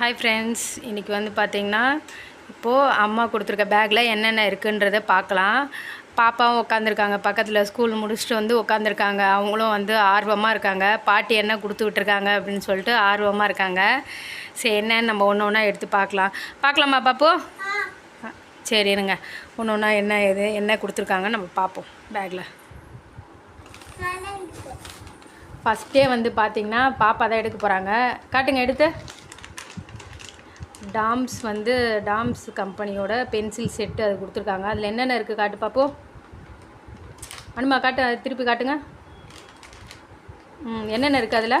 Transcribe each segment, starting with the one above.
Hi friends இன்றைக்கி வந்து பார்த்தீங்கன்னா இப்போது அம்மா கொடுத்துருக்க பேக்கில் என்னென்ன இருக்குன்றதை பார்க்கலாம் பாப்பாவும் உட்காந்துருக்காங்க பக்கத்தில் ஸ்கூல் முடிச்சுட்டு வந்து உட்காந்துருக்காங்க அவங்களும் வந்து ஆர்வமாக இருக்காங்க. பாட்டி என்ன கொடுத்து விட்ருக்காங்க அப்படின்னு சொல்லிட்டு ஆர்வமாக இருக்காங்க. சரி என்னன்னு நம்ம ஒன்று ஒன்றா எடுத்து பார்க்கலாம் பார்க்கலாமா பாப்பு? சரி இருங்க. ஒன்று ஒன்றா என்ன இது என்ன கொடுத்துருக்காங்க நம்ம பார்ப்போம் பேக்கில் ஃபஸ்ட்டே வந்து பார்த்தீங்கன்னா பாப்பா தான் எடுக்க போகிறாங்க காட்டுங்க எடுத்து. டாம்ஸ் வந்து டாம்ஸ் கம்பெனியோட பென்சில் செட்டு அது கொடுத்துருக்காங்க. அதில் என்னென்ன இருக்குது காட்டு பாப்போம் அனுமா காட்டு திருப்பி காட்டுங்க. ம் என்னென்ன இருக்குது அதில்?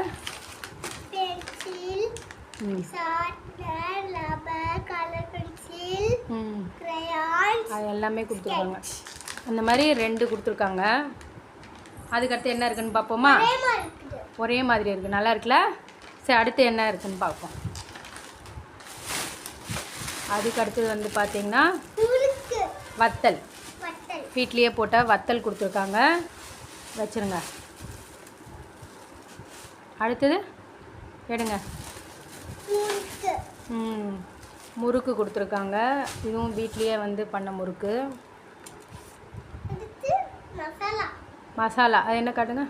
அது எல்லாமே கொடுத்துருக்காங்க. அந்த மாதிரி ரெண்டு கொடுத்துருக்காங்க. அதுக்கடுத்து என்ன இருக்குன்னு பார்ப்போமா ஒரே மாதிரி இருக்குது. ஒரே மாதிரி இருக்குது நல்லா இருக்குல்ல? சரி அடுத்து என்ன இருக்குன்னு பார்ப்போம் அதுக்கு அடுத்தது வந்து பார்த்தீங்கன்னா வத்தல். வீட்லேயே போட்ட வத்தல் கொடுத்துருக்காங்க. வச்சுருங்க. அடுத்தது எடுங்க. முறுக்கு. கொடுத்துருக்காங்க. இதுவும் வீட்லேயே வந்து பண்ண முறுக்கு. மசாலா. அது என்ன காட்டுங்க?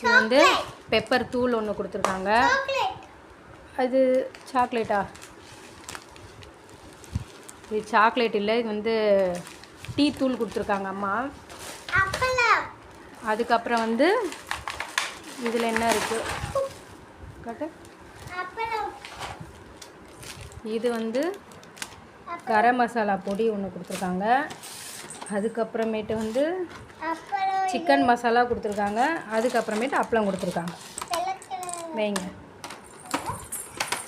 இது வந்து பெப்பர் தூள் ஒன்று கொடுத்துருக்காங்க. அது சாக்லேட்டா? இது சாக்லேட் இல்லை இது வந்து டீ தூள் கொடுத்துருக்காங்க அம்மா. அதுக்கப்புறம் வந்து இதில் என்ன இருக்குது காட்டு. இது வந்து கரம் மசாலா பொடி ஒன்று கொடுத்துருக்காங்க. அதுக்கப்புறமேட்டு வந்து சிக்கன் மசாலா கொடுத்துருக்காங்க. அதுக்கப்புறமேட்டு அப்பளம் கொடுத்துருக்காங்க. வைங்க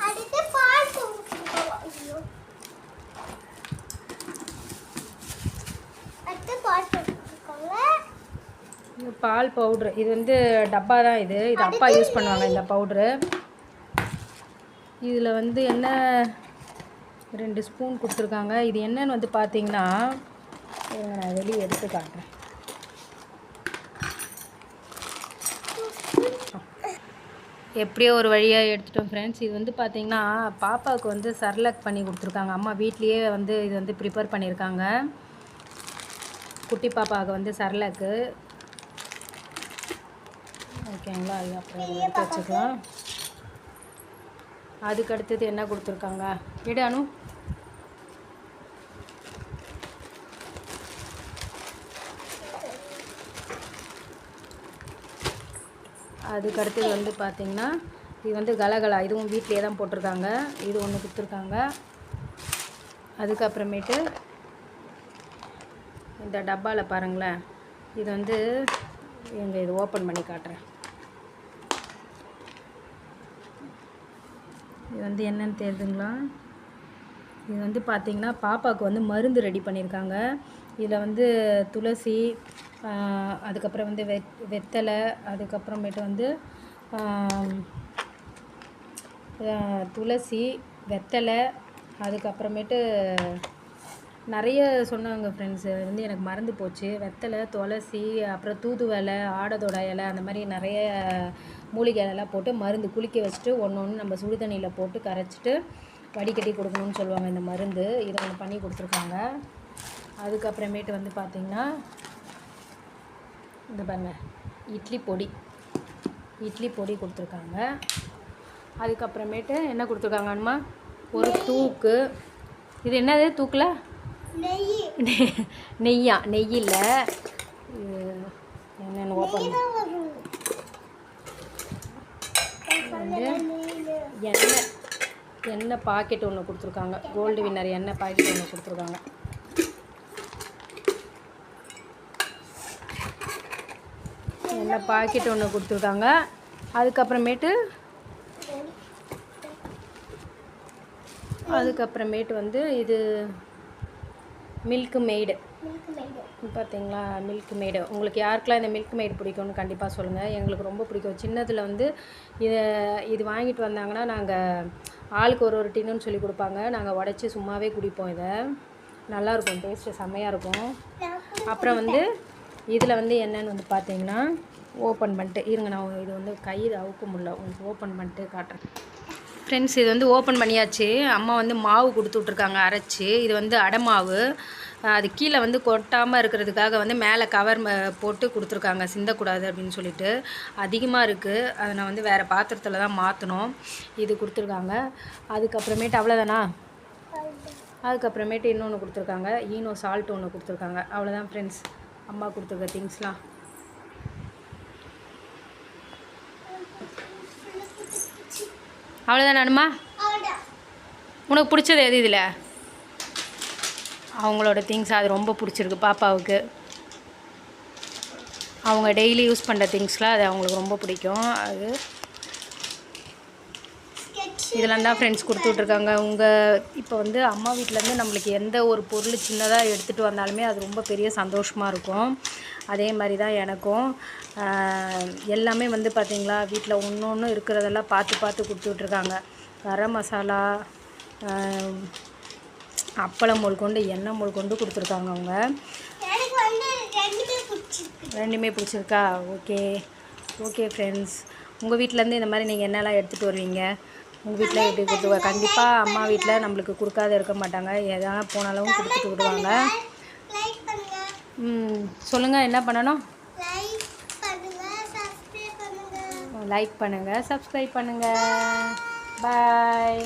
அடுத்து பால் கொடுத்துருக்கோம் ஐயோ அடுத்து பால் கொடுத்துருக்கோங்க இது பால் பவுட்ரு. இது வந்து டப்பா தான் இது. இது அப்பா யூஸ் பண்ணுவாங்க இந்த பவுட்ரு. இதில் வந்து என்ன ரெண்டு ஸ்பூன் கொடுத்துருக்காங்க. இது என்னன்னு வந்து பார்த்தீங்கன்னா நான் வெளியே எடுத்து காட்டுறேன். எப்படியோ ஒரு வழியாக எடுத்துட்டோம் ஃப்ரெண்ட்ஸ் இது வந்து பார்த்தீங்கன்னா பாப்பாவுக்கு வந்து சர்லக் பண்ணி கொடுத்துருக்காங்க. அம்மா வீட்லேயே வந்து இது வந்து ப்ரிப்பேர் பண்ணியிருக்காங்க குட்டி பாப்பாவுக்கு வந்து சர்லக்கு ஓகேங்களா? அது அப்புறம் எடுத்து வச்சுக்கலாம். அதுக்கு அடுத்தது என்ன கொடுத்துருக்காங்க? எடு அனு. அதுக்கு அடுத்தது வந்து பார்த்திங்கன்னா இது வந்து கலகலா. இதுவும் வீட்டிலே தான் போட்டிருக்காங்க. இது ஒன்று கொடுத்துருக்காங்க. அதுக்கப்புறமேட்டு இந்த டப்பாவில் பாருங்களேன். இது வந்து எங்கள் இது ஓப்பன் பண்ணி காட்டுறேன். இது வந்து என்னென்னு தெரியுதுங்களா? இது வந்து பார்த்திங்கன்னா பாப்பாவுக்கு வந்து மருந்து ரெடி பண்ணியிருக்காங்க. இதில் வந்து துளசி அதுக்கப்புறம் வந்து வெத் வெத்தலை அதுக்கப்புறமேட்டு வந்து துளசி வெத்தலை அதுக்கப்புறமேட்டு நிறைய சொன்னாங்க ஃப்ரெண்ட்ஸ் வந்து எனக்கு மறந்து போச்சு. வெத்தலை துளசி அப்புறம் தூதுவலை ஆடதோட இலை அந்த மாதிரி நிறைய மூலிகை இலைலாம் போட்டு மருந்து குளிக்க வச்சுட்டு ஒன்று ஒன்று நம்ம சுடு தண்ணியில் போட்டு கரைச்சிட்டு வடிகட்டி கொடுக்கணும்னு சொல்லுவாங்க இந்த மருந்து. இதை ஒன்று பண்ணி கொடுத்துருக்காங்க. அதுக்கப்புறமேட்டு வந்து பார்த்திங்கன்னா இந்த பாருங்க இட்லி பொடி. இட்லி பொடி கொடுத்துருக்காங்க. அதுக்கப்புறமேட்டு என்ன கொடுத்துருக்காங்கம்மா ஒரு தூக்கு. இது என்னது? தூக்கில்? நெய். நெய்யா நெய் இல்லை இது என்னென்னு ஓப்பன் எண்ணெய் எண்ணெய் பாக்கெட் ஒன்று கொடுத்துருக்காங்க. கோல்டு வின்னர் எண்ணெய் பாக்கெட் ஒன்று கொடுத்துருக்காங்க. எண்ணெய் பாக்கெட் ஒன்று கொடுத்துருக்காங்க. அதுக்கப்புறமேட்டு அதுக்கப்புறமேட்டு வந்து இது மில்க் மெய்டு பார்த்தீங்களா? மில்க் மேடு உங்களுக்கு யாருக்கெல்லாம் இந்த மில்க் மேடு பிடிக்கும்னு கண்டிப்பாக சொல்லுங்கள் எங்களுக்கு ரொம்ப பிடிக்கும். சின்னதில் வந்து இதை இது வாங்கிட்டு வந்தாங்கன்னா நாங்கள் ஆளுக்கு ஒரு ஒரு டின்னுன்னு சொல்லி கொடுப்பாங்க. நாங்கள் உடச்சி சும்மாவே குடிப்போம் இதை. நல்லாயிருக்கும் டேஸ்ட்டு செம்மையாக இருக்கும். அப்புறம் வந்து இதில் வந்து என்னன்னு வந்து பார்த்தீங்கன்னா ஓப்பன் பண்ணிட்டு இருங்க நான் இது வந்து கயிறு அவுக்க முடியல. உங்களுக்கு ஓப்பன் பண்ணிட்டு காட்டுறேன். ஃப்ரெண்ட்ஸ் இது வந்து ஓப்பன் பண்ணியாச்சு. அம்மா வந்து மாவு கொடுத்து விட்ருக்காங்க அரைச்சி. இது வந்து அடை மாவு அது கீழே வந்து கொட்டாமல் இருக்கிறதுக்காக வந்து மேலே கவர் போட்டு கொடுத்துருக்காங்க. சிந்தக்கூடாது அப்படின்னு சொல்லிட்டு. அதிகமாக இருக்குது அதை நான் வந்து வேறு பாத்திரத்தில் தான் மாற்றணும் இது கொடுத்துருக்காங்க. அதுக்கப்புறமேட்டு அவ்வளோதானா அதுக்கப்புறமேட்டு இன்னொன்று கொடுத்துருக்காங்க. ஈனோ சால்ட் ஒன்று கொடுத்துருக்காங்க. அவ்வளோதான் ஃப்ரெண்ட்ஸ் அம்மா கொடுத்துருக்க திங்ஸ்லாம் அவ்வளோதான் நானுமா உனக்கு பிடிச்சது எது இதில்? அவங்களோட திங்ஸ் அது ரொம்ப பிடிச்சிருக்கு பாப்பாவுக்கு. அவங்க டெய்லி யூஸ் பண்ணுற திங்ஸ்லாம் அது அவங்களுக்கு ரொம்ப பிடிக்கும். அது இதெல்லாம் தான் ஃப்ரெண்ட்ஸ் கொடுத்து விட்ருக்காங்க உங்கள் இப்போ வந்து அம்மா வீட்டிலேருந்து நம்மளுக்கு எந்த ஒரு பொருள் சின்னதாக எடுத்துகிட்டு வந்தாலுமே அது ரொம்ப பெரிய சந்தோஷமாக இருக்கும். அதே மாதிரி தான் எனக்கும். எல்லாமே வந்து பார்த்திங்களா வீட்டில் ஒன்று ஒன்று இருக்கிறதெல்லாம் பார்த்து பார்த்து கொடுத்து விட்ருக்காங்க கரம் மசாலா அப்பளம் கொண்டு எண்ணெய் கொண்டு கொடுத்துருக்காங்க அவங்க. ரெண்டுமே பிடிச்சிருக்கு. ஓகே. ஓகே ஃப்ரெண்ட்ஸ் உங்கள் வீட்டிலேருந்து இந்த மாதிரி நீங்கள் என்னெல்லாம் எடுத்துகிட்டு வருவீங்க? உங்கள் வீட்டில் எப்படி கொடுத்து கண்டிப்பாக அம்மா வீட்டில் நம்மளுக்கு கொடுக்காத இருக்க மாட்டாங்க. எதனா போனாலும் கொடுத்துட்டு விடுவாங்க. சொல்லுங்கள் என்ன பண்ணணும்? லைக் பண்ணுங்கள் சப்ஸ்கிரைப் பண்ணுங்கள் பாய்